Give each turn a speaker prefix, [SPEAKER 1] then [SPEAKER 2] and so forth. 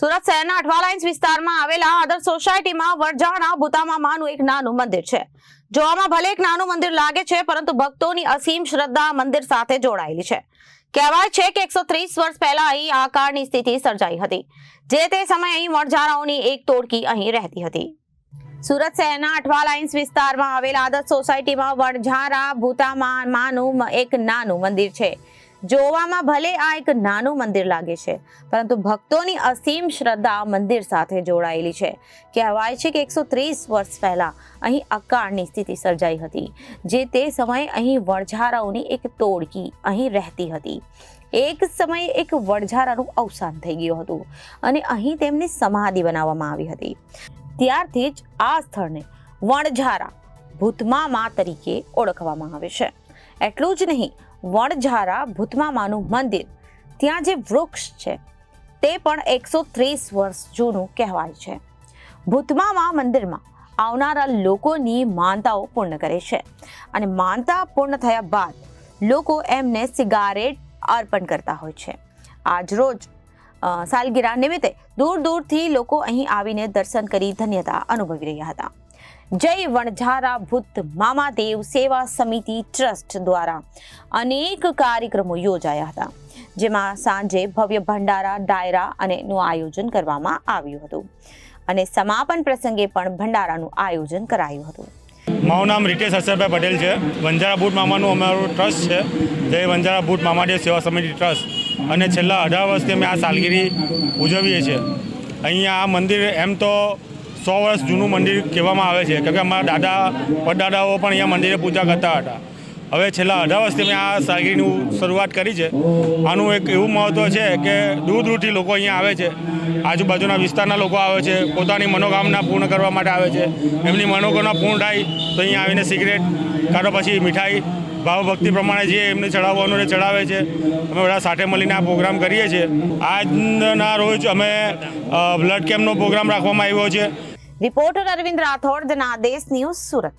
[SPEAKER 1] સુરત શહેરના અઠવાલાઇન્સ વિસ્તારમાં આવેલા આદર સોસાયટીમાં વરજાણા ભૂતામામાનું એક નાનું મંદિર છે. જોવામાં ભલે એક નાનું મંદિર લાગે છે, પરંતુ ભક્તોની અસીમ શ્રદ્ધા મંદિર સાથે જોડાયેલી છે. કહેવાય છે કે એકસો વર્ષ પહેલા અહીં આકારની સ્થિતિ સર્જાઈ હતી, જે તે સમયે અહીં વણઝારાઓની એક તોડકી અહીં રહેતી હતી. સુરત શહેરના અઠવા લાઇન્સ વિસ્તારમાં આવેલા આદર્શ સોસાયટીમાં વણઝારા ભૂતામામાનું એક નાનું મંદિર છે. જોવામાં ભલે આ એક નાનું મંદિર લાગે છે, પરંતુ ભક્તોની અસીમ શ્રદ્ધા મંદિર સાથે જોડાયેલી છે. કહેવાય છે કે એકસો ત્રીસ વર્ષ પહેલા અહીં અકાળની સ્થિતિ સર્જાઈ હતી, જે તે સમયે અહીં વણઝારાઓની એક તોડકી અહીં રહેતી હતી. એક સમયે એક વણઝારાનું અવસાન થઈ ગયું હતું અને અહીં તેમની સમાધિ બનાવવામાં આવી હતી. ત્યારથી જ આ સ્થળને વણઝારા ભૂતમામા તરીકે ઓળખવામાં આવે છે. એટલું જ નહીં, વણઝારા ભૂતમામાનું મંદિર, ત્યાં જે વૃક્ષ છે, તે પણ એકસો ત્રીસ વર્ષ જૂનું કહેવાય છે. ભૂતમામા મંદિરમાં આવનારા લોકોની માનતાઓ પૂર્ણ કરે છે અને માનતા પૂર્ણ થયા બાદ લોકો એમને સિગારેટ અર્પણ કરતા હોય છે. આજરોજ સાલગીરા નિમિત્તે દૂર દૂરથી લોકો અહીં આવીને દર્શન કરી ધન્યતા અનુભવી રહ્યા હતા. જય વણઝારા ભૂત મામાદેવ સેવા સમિતિ ટ્રસ્ટ દ્વારા અનેક કાર્યક્રમો યોજાયા હતા, જેમાં સાંજે ભવ્ય ભંડારા, ડાયરા અને નું આયોજન કરવામાં આવ્યું હતું અને સમાપન પ્રસંગે પણ ભંડારાનું આયોજન કરાયું હતું.
[SPEAKER 2] મારું નામ રિતેશ હર્ષદભાઈ પટેલ છે. વંજારા બૂટ મામાનું અમારું ટ્રસ્ટ છે. જે વંજારા બૂટ મામાદેવ સેવા સમિતિ ટ્રસ્ટ. અને છેલ્લા અઢાર વર્ષથી અમે આ સાલગીરી ઉજવીએ છીએ. અહીંયા આ મંદિર એમ તો સો વર્ષ જૂનું મંદિર કહેવામાં આવે છે. કેમકે અમારા દાદા, પરદાદાઓ પણ અહીંયા મંદિરે પૂજા કરતા હતા. હવે છેલ્લા અઢાર વર્ષથી મેં આ સાલગીરીની શરૂઆત કરી છે. આનું એક એવું મહત્ત્વ છે કે દૂર દૂરથી લોકો અહીંયા આવે છે. આજુબાજુના વિસ્તારના લોકો આવે છે. પોતાની મનોકામના પૂર્ણ કરવા માટે આવે છે. એમની મનોકામના પૂર્ણ થાય તો અહીંયા આવીને સિગરેટ કાં તો પછી મીઠાઈ, ભાવભક્તિ પ્રમાણે જે એમને ચડાવવાનું એ ચડાવે છે, અમે બધા સાથે મળીને આ પ્રોગ્રામ કરીએ છીએ. આજના રોજ અમે બ્લડ કેમ્પનો પ્રોગ્રામ રાખવામાં આવ્યો છે.
[SPEAKER 1] Reporter Arvind Rathod the Nadesh news Surat.